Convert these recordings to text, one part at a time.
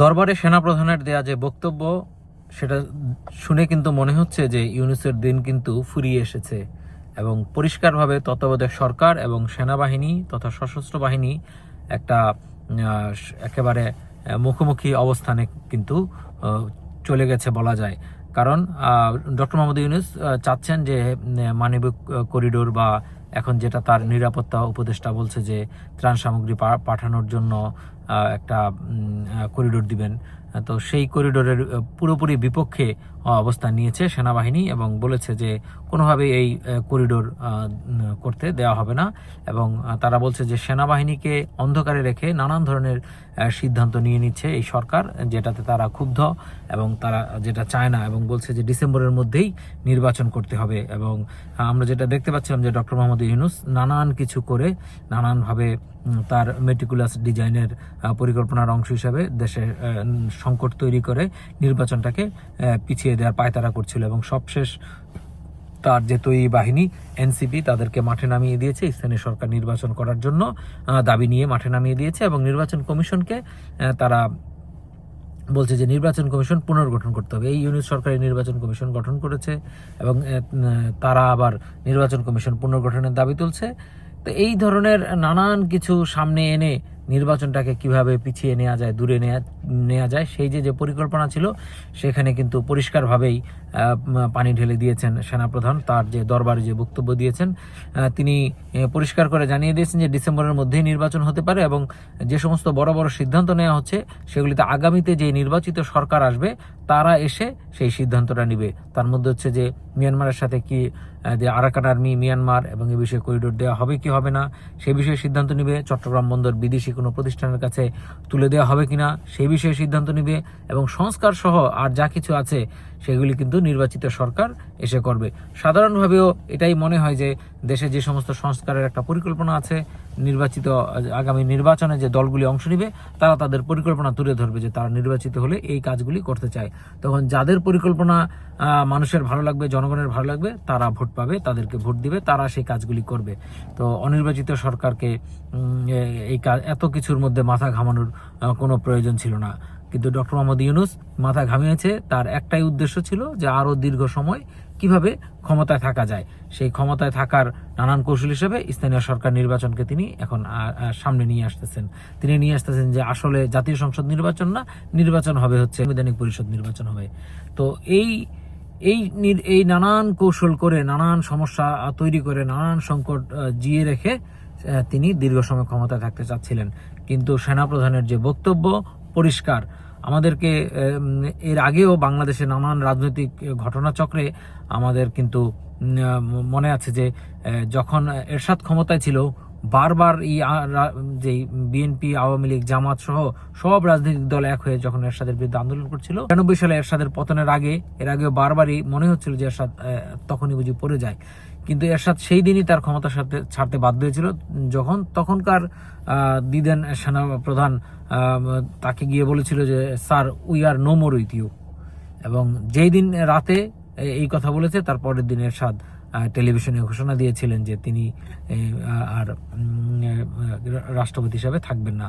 দরবারে সেনাপ্রধানের দেয়া যে বক্তব্য, সেটা শুনে কিন্তু মনে হচ্ছে যে ইউনুসের দিন কিন্তু ফুরিয়ে এসেছে এবং পরিষ্কারভাবে তত্ত্বাবধায়ক সরকার এবং সেনাবাহিনী তথা সশস্ত্র বাহিনী একটা একেবারে মুখোমুখি অবস্থানে কিন্তু চলে গেছে বলা যায়। কারণ ডক্টর মোহাম্মদ ইউনুস চাচ্ছেন যে মানবিক করিডোর বা এখন যেটা তার নিরাপত্তা উপদেষ্টা বলছে যে ত্রাণ সামগ্রী পাঠানোর জন্য একটা করিডোর দিবেন। তো সেই করিডোরের পুরোপুরি বিপক্ষে অবস্থান নিয়েছে সেনাবাহিনী এবং বলেছে যে কোনোভাবে এই করিডোর করতে দেওয়া হবে না এবং তারা বলছে যে সেনাবাহিনীকে অন্ধকারে রেখে নানান ধরনের সিদ্ধান্ত নিয়ে নিচ্ছে এই সরকার, যেটাতে তারা ক্ষুব্ধ এবং তারা যেটা চায় না এবং বলছে যে ডিসেম্বরের মধ্যেই নির্বাচন করতে হবে এবং আমরা যেটা দেখতে পাচ্ছিলাম যে ডক্টর মোহাম্মদ ইউনুস নানান কিছু করে নানানভাবে তার মেটিকুলাস ডিজাইনের পরিকল্পনার অংশ হিসাবে দেশে সংকট তৈরি করে নির্বাচনটাকে পিছিয়ে দেওয়ার পায়তারা করছিল এবং সবশেষ তার যে তৈরি বাহিনী, এনসিপি, তাদেরকে মাঠে নামিয়ে দিয়েছে। স্থানীয় সরকার নির্বাচন করার জন্য দাবি নিয়ে মাঠে নামিয়ে দিয়েছে এবং নির্বাচন কমিশনকে তারা বলছে যে নির্বাচন কমিশন পুনর্গঠন করতে হবে। এই ইউনিট সরকারি নির্বাচন কমিশন গঠন করেছে এবং তারা আবার নির্বাচন কমিশন পুনর্গঠনের দাবি তুলছে। তো এই ধরনের নানান কিছু সামনে এনে নির্বাচনটাকে কীভাবে পিছিয়ে নেওয়া যায় দূরে নেওয়া নেওয়া যায়। সেই যে যে পরিকল্পনা ছিল, সেখানে কিন্তু পরিষ্কারভাবেই পানি ঢেলে দিয়েছেন সেনাপ্রধান। তার যে দরবারে যে বক্তব্য দিয়েছেন তিনি পরিষ্কার করে জানিয়ে দিয়েছেন যে, ডিসেম্বরের মধ্যেই নির্বাচন হতে পারে এবং যে সমস্ত বড় বড় সিদ্ধান্ত নেওয়া হচ্ছে, সেগুলিতে আগামীতে যে নির্বাচিত সরকার আসবে, তারা এসে সেই সিদ্ধান্তটা নিবে। তার মধ্যে হচ্ছে যে, মিয়ানমারের সাথে কি যে আরাকান আর্মি মিয়ানমার এবং এ বিষয়ে করিডোর দেওয়া হবে কি হবে না, সে বিষয়ে সিদ্ধান্ত নিবে। চট্টগ্রাম বন্দর বিদেশি কোনো প্রতিষ্ঠানের কাছে তুলে দেওয়া হবে কিনা সেই বিষয়ে সিদ্ধান্ত নিবে এবং সংস্কার সহ আর যা কিছু আছে সেগুলি কিন্তু নির্বাচিত সরকার এসে করবে। সাধারণভাবেও এটাই মনে হয় যে দেশে যে সমস্ত সংস্কারের একটা পরিকল্পনা আছে, নির্বাচিত, আগামী নির্বাচনে যে দলগুলি অংশ নিবে, তারা তাদের পরিকল্পনা তুলে ধরবে যে তারা নির্বাচিত হলে এই কাজগুলি করতে চায়। তখন যাদের পরিকল্পনা মানুষের ভালো লাগবে, জনগণের ভালো লাগবে, তারা ভোট পাবে, তাদেরকে ভোট দিবে, তারা সেই কাজগুলি করবে। তো অনির্বাচিত সরকারকে এই কাজ এত কিছুর মধ্যে মাথা ঘামানোর কোনো প্রয়োজন ছিল না। কিন্তু ডক্টর মোহাম্মদ ইউনুস মাথা ঘামিয়েছে। তার একটাই উদ্দেশ্য ছিল যে আরও দীর্ঘ সময় কীভাবে ক্ষমতায় থাকা যায়। সেই ক্ষমতায় থাকার নানান কৌশল হিসেবে স্থানীয় সরকার নির্বাচনকে তিনি এখন সামনে নিয়ে আসতেছেন। তিনি নিয়ে আসতেছেন যে আসলে জাতীয় সংসদ নির্বাচন না, নির্বাচন হবে হচ্ছে সাংবিধানিক পরিষদ নির্বাচন হবে। তো এই এই এই নানান কৌশল করে, নানান সমস্যা তৈরি করে, নানান সংকট জিয়ে রেখে তিনি দীর্ঘ সময় ক্ষমতায় থাকতে চাচ্ছিলেন। কিন্তু সেনাপ্রধানের যে বক্তব্য পরিষ্কার। আমাদেরকে এর আগেও বাংলাদেশে নানান রাজনৈতিক ঘটনাচক্রে আমাদের কিন্তু মনে আছে যে যখন এরশাদ ক্ষমতায় ছিল বারবার এই যে বিএনপি, আওয়ামী লীগ, জামাত সহ সব রাজনৈতিক দল এক হয়ে যখন এরশাদের বিরুদ্ধে আন্দোলন করছিল একানব্বই সালে এরশাদের পতনের আগে, এর আগেও বারবারই মনে হচ্ছিল যে এরশাদ তখনই বুঝি পড়ে যায়। কিন্তু এরশাদ সেই দিনই তার ক্ষমতা ছাড়তে ছাড়তে বাধ্য হয়েছিল। যখন তখনকার দিদেন সেনা প্রধান তাকে গিয়ে বলেছিল যে, sir we are no more with you এবং যেই দিন রাতে এই কথা বলেছে, তার পরের দিন এরশাদ টেলিভিশনে ঘোষণা দিয়েছিলেন যে তিনি আর রাষ্ট্রপতি হিসাবে থাকবেন না।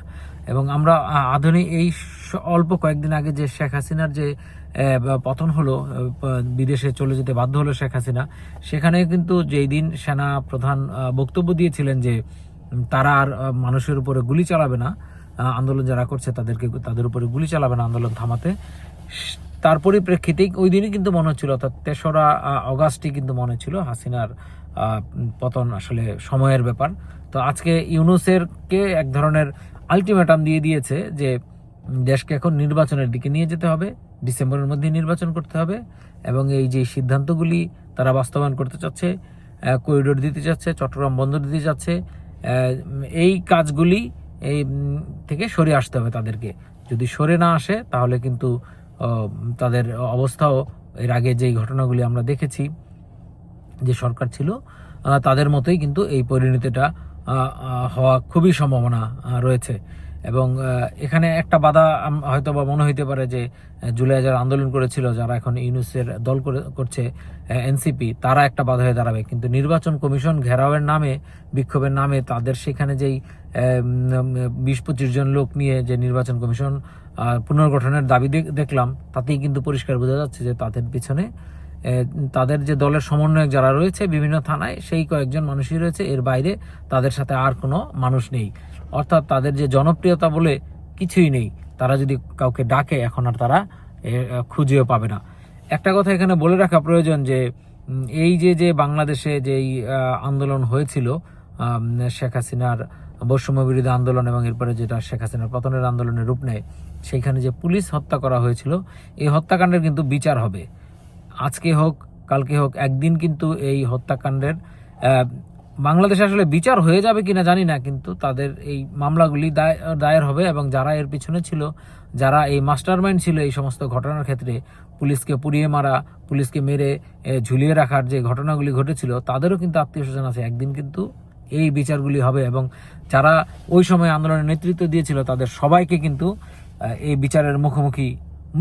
এবং আমরা আধুনিক এই অল্প কয়েকদিন আগে যে শেখ হাসিনার যে পতন হলো বিদেশে চলে যেতে বাধ্য হলো শেখ হাসিনা, সেখানে কিন্তু যেই দিন সেনা প্রধান বক্তব্য দিয়েছিলেন যে তারা আর মানুষের উপরে গুলি চালাবে না আন্দোলন যারা করছে তাদেরকে, তাদের উপরে গুলি চালাবে না, আন্দোলন থামাতে। তার পরিপ্রেক্ষিতেই ওই দিনই কিন্তু মনে হচ্ছিল, অর্থাৎ তেসরা অগাস্টই কিন্তু মনে ছিল হাসিনার পতন আসলে সময়ের ব্যাপার। তো আজকে ইউনুসের কে এক ধরনের আলটিমেটাম দিয়ে দিয়েছে যে দেশকে এখন নির্বাচনের দিকে নিয়ে যেতে হবে, ডিসেম্বরের মধ্যে নির্বাচন করতে হবে এবং এই যে সিদ্ধান্তগুলি তারা বাস্তবায়ন করতে চাচ্ছে করিডোর দিতে চাচ্ছে, চট্টগ্রাম বন্দর দিতে চাচ্ছে এই কাজগুলি, এই থেকে সরে আসতে হবে তাদেরকে। যদি সরে না আসে তাহলে কিন্তু তাদের অবস্থাও এর আগে যেই ঘটনাগুলি আমরা দেখেছি, যে সরকার ছিল তাদের মতোই কিন্তু এই পরিণতিটা হওয়া খুবই সম্ভাবনা রয়েছে। এবং এখানে একটা বাধা হয়তো বা মনে হইতে পারে যে, জুলাই যারা আন্দোলন করেছিল, যারা এখন ইউনুসের দল করে- করছে এনসিপি, তারা একটা বাধা হয়ে দাঁড়াবে। কিন্তু নির্বাচন কমিশন ঘেরাওয়ের নামে, বিক্ষোভের নামে তাদের সেখানে যেই বিশ পঁচিশ জন লোক নিয়ে যে নির্বাচন কমিশন পুনর্গঠনের দাবি দেখলাম, তাতেই কিন্তু পরিষ্কার বোঝা যাচ্ছে যে তাদের পিছনে তাদের যে দলের সমন্বয়ক যারা রয়েছে বিভিন্ন থানায়, সেই কয়েকজন মানুষই রয়েছে। এর বাইরে তাদের সাথে আর কোনো মানুষ নেই। অর্থাৎ তাদের যে জনপ্রিয়তা বলে কিছুই নেই। তারা যদি কাউকে ডাকে, এখন আর তারা খুঁজেও পাবে না। একটা কথা এখানে বলে রাখা প্রয়োজন যে এই যে যে বাংলাদেশে যেই আন্দোলন হয়েছিল শেখ হাসিনার বৈষম্য বিরোধী আন্দোলন এবং এরপরে যেটা শেখ হাসিনার পতনের আন্দোলনের রূপ নেয় সেইখানে যে পুলিশ হত্যা করা হয়েছিল, এই হত্যাকাণ্ডের কিন্তু বিচার হবে। আজকে হোক, কালকে হোক, একদিন কিন্তু এই হত্যাকাণ্ডের বাংলাদেশে আসলে বিচার হয়ে যাবে কিনা জানি না, কিন্তু তাদের এই মামলাগুলি দায়- দায়ের হবে এবং যারা এর পিছনে ছিল, যারা এই মাস্টারমাইন্ড ছিল এই সমস্ত ঘটনার ক্ষেত্রে, পুলিশকে পুড়িয়ে মারা, পুলিশকে মেরে ঝুলিয়ে রাখার যে ঘটনাগুলি ঘটেছিল, তাদেরও কিন্তু আত্মীয় স্বজন আছে। একদিন কিন্তু এই বিচারগুলি হবে এবং যারা ওই সময় আন্দোলনের নেতৃত্ব দিয়েছিল, তাদের সবাইকে কিন্তু এই বিচারের মুখোমুখি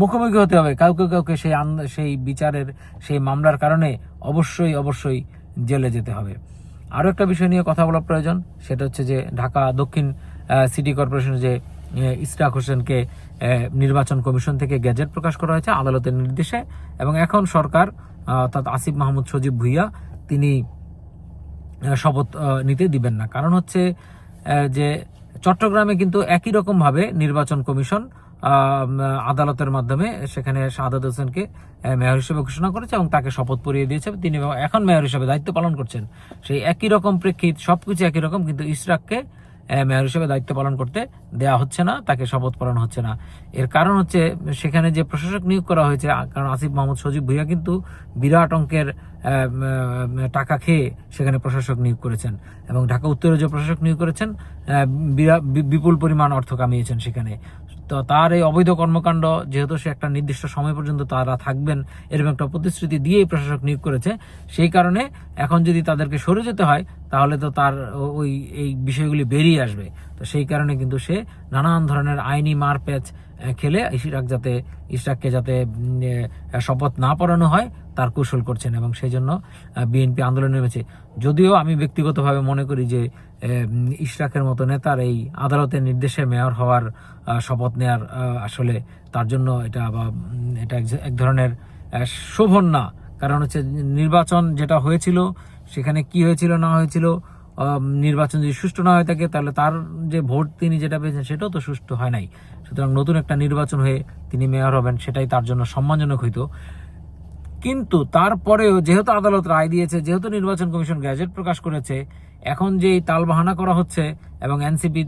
মুখোমুখি হতে হবে। কাউকে কাউকে সেই সেই বিচারের, সেই মামলার কারণে অবশ্যই অবশ্যই জেলে যেতে হবে। আরও একটা বিষয় নিয়ে কথা বলা প্রয়োজন, সেটা হচ্ছে যে ঢাকা দক্ষিণ সিটি কর্পোরেশনের যে ইশরাক হোসেনকে নির্বাচন কমিশন থেকে গ্যাজেট প্রকাশ করা হয়েছে আদালতের নির্দেশে। এবং এখন সরকার অর্থাৎ আসিফ মাহমুদ সজীব ভুইয়া, তিনি শপথ নিতে দিবেন না। কারণ হচ্ছে যে চট্টগ্রামে কিন্তু একই রকমভাবে নির্বাচন কমিশন আদালতের মাধ্যমে সেখানে শাহাদাত হোসেনকে মেয়র হিসেবে ঘোষণা করেছে এবং তাকে শপথ পরিয়ে দিয়েছে। তিনি এখন মেয়র হিসেবে দায়িত্ব পালন করছেন। সেই একই রকম প্রেক্ষিত সবকিছু একই রকম কিন্তু ইশরাককে আহ, মেয়র হিসেবে দায়িত্ব পালন করতে দেয়া হচ্ছে না, তাকে শপথ পালন হচ্ছে না। এর কারণ হচ্ছে, সেখানে যে প্রশাসক নিয়োগ করা হয়েছে কারণ আসিফ মোহাম্মদ সজীব ভুইয়া কিন্তু বিরাট অঙ্কের টাকা খেয়ে সেখানে প্রশাসক নিয়োগ করেছেন। এবং ঢাকা উত্তরে যে প্রশাসক নিয়োগ করেছেন বিপুল পরিমাণ অর্থ কামিয়েছেন সেখানে। তো তার এই অবৈধ কর্মকাণ্ড, যেহেতু সে একটা নির্দিষ্ট সময় পর্যন্ত তারা থাকবেন এরকম একটা প্রতিশ্রুতি দিয়েই প্রশাসক নিয়োগ করেছে, সেই কারণে এখন যদি তাদেরকে সরে যেতে হয়, তাহলে তো তার ওই, এই বিষয়গুলি বেরিয়ে আসবে। তো সেই কারণে কিন্তু সে নানান ধরনের আইনি মারপ্যাচ খেলে ইশরাক যাতে, ইশরাককে যাতে শপথ না পড়ানো হয়। তার কৌশল করছেন এবং সেই জন্য বিএনপি আন্দোলনে নেমেছে। যদিও আমি ব্যক্তিগতভাবে মনে করি যে ইশরাকের মতো নেতার এই আদালতের নির্দেশে মেয়র হওয়ার শপথ নেয়ার আসলে তার জন্য এটা বা এটা এক- ধরনের শোভন না। কারণ হচ্ছে নির্বাচন যেটা হয়েছিল, সেখানে কি হয়েছিল, না হয়েছিল নির্বাচন যদি সুষ্ঠু না হয়ে থাকে, তাহলে তার যে ভোট তিনি যেটা পেয়েছেন, সেটাও তো সুষ্ঠু হয় নাই। সুতরাং নতুন একটা নির্বাচন হয়ে তিনি মেয়র হবেন, সেটাই তার জন্য সম্মানজনক হইতো। কিন্তু তারপরেও যেহেতু আদালত রায় দিয়েছে, যেহেতু নির্বাচন কমিশন গ্যাজেট প্রকাশ করেছে, এখন যে তালবাহানা করা হচ্ছে এবং এনসিপি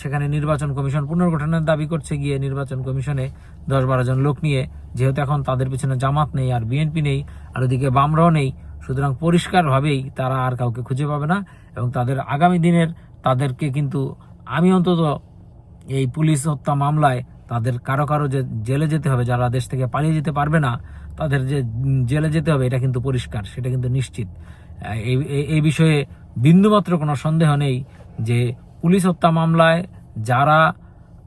সেখানে নির্বাচন কমিশন পুনর্গঠনের দাবি করছে গিয়ে নির্বাচন কমিশনে দশ বারো জন লোক নিয়ে, যেহেতু এখন তাদের পিছনে জামাত নেই, আর বিএনপি নেই, আর ওদিকে বামরাও নেই, সুতরাং পরিষ্কারভাবেই তারা আর কাউকে খুঁজে পাবে না এবং তাদের আগামী দিনের তাদেরকে কিন্তু, আমি অন্তত এই পুলিশ হত্যা মামলায় তাদের কারও কারও যে জেলে যেতে হবে, যারা দেশ থেকে পালিয়ে যেতে পারবে না, তাদের যে জেলে যেতে হবে, এটা কিন্তু পরিষ্কার, সেটা কিন্তু নিশ্চিত। এই, এই- বিষয়ে বিন্দুমাত্র কোনো সন্দেহ নেই যে পুলিশ হত্যা মামলায় যারা,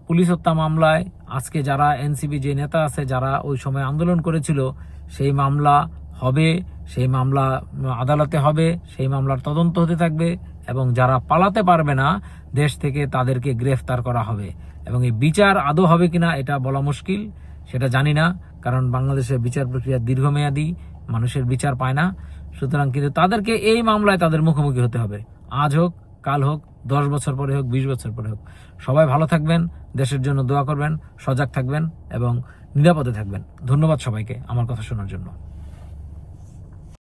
পুলিশ হত্যা মামলায় আজকে যারা এনসিপি যে নেতা আছে, যারা ওই সময় আন্দোলন করেছিল, সেই মামলা হবে, সেই মামলা আদালতে হবে, সেই মামলার তদন্ত হতে থাকবে। এবং যারা পালাতে পারবে না, দেশ থেকে তাদেরকে গ্রেফতার করা হবে। এবং এই বিচার আদৌ হবে কিনা, এটা বলা মুশকিল, সেটা জানি না, কারণ বাংলাদেশের বিচার প্রক্রিয়া দীর্ঘমেয়াদী, মানুষের বিচার পায় না। সুতরাং কিন্তু তাদেরকে এই মামলায় তাদের মুখোমুখি হতে হবে। আজ হোক, কাল হোক, দশ বছর পরে হোক, বিশ বছর পরে হোক। সবাই ভালো থাকবেন, দেশের জন্য দোয়া করবেন, সজাগ থাকবেন এবং নিরাপদে থাকবেন। ধন্যবাদ সবাইকে আমার কথা শোনার জন্য।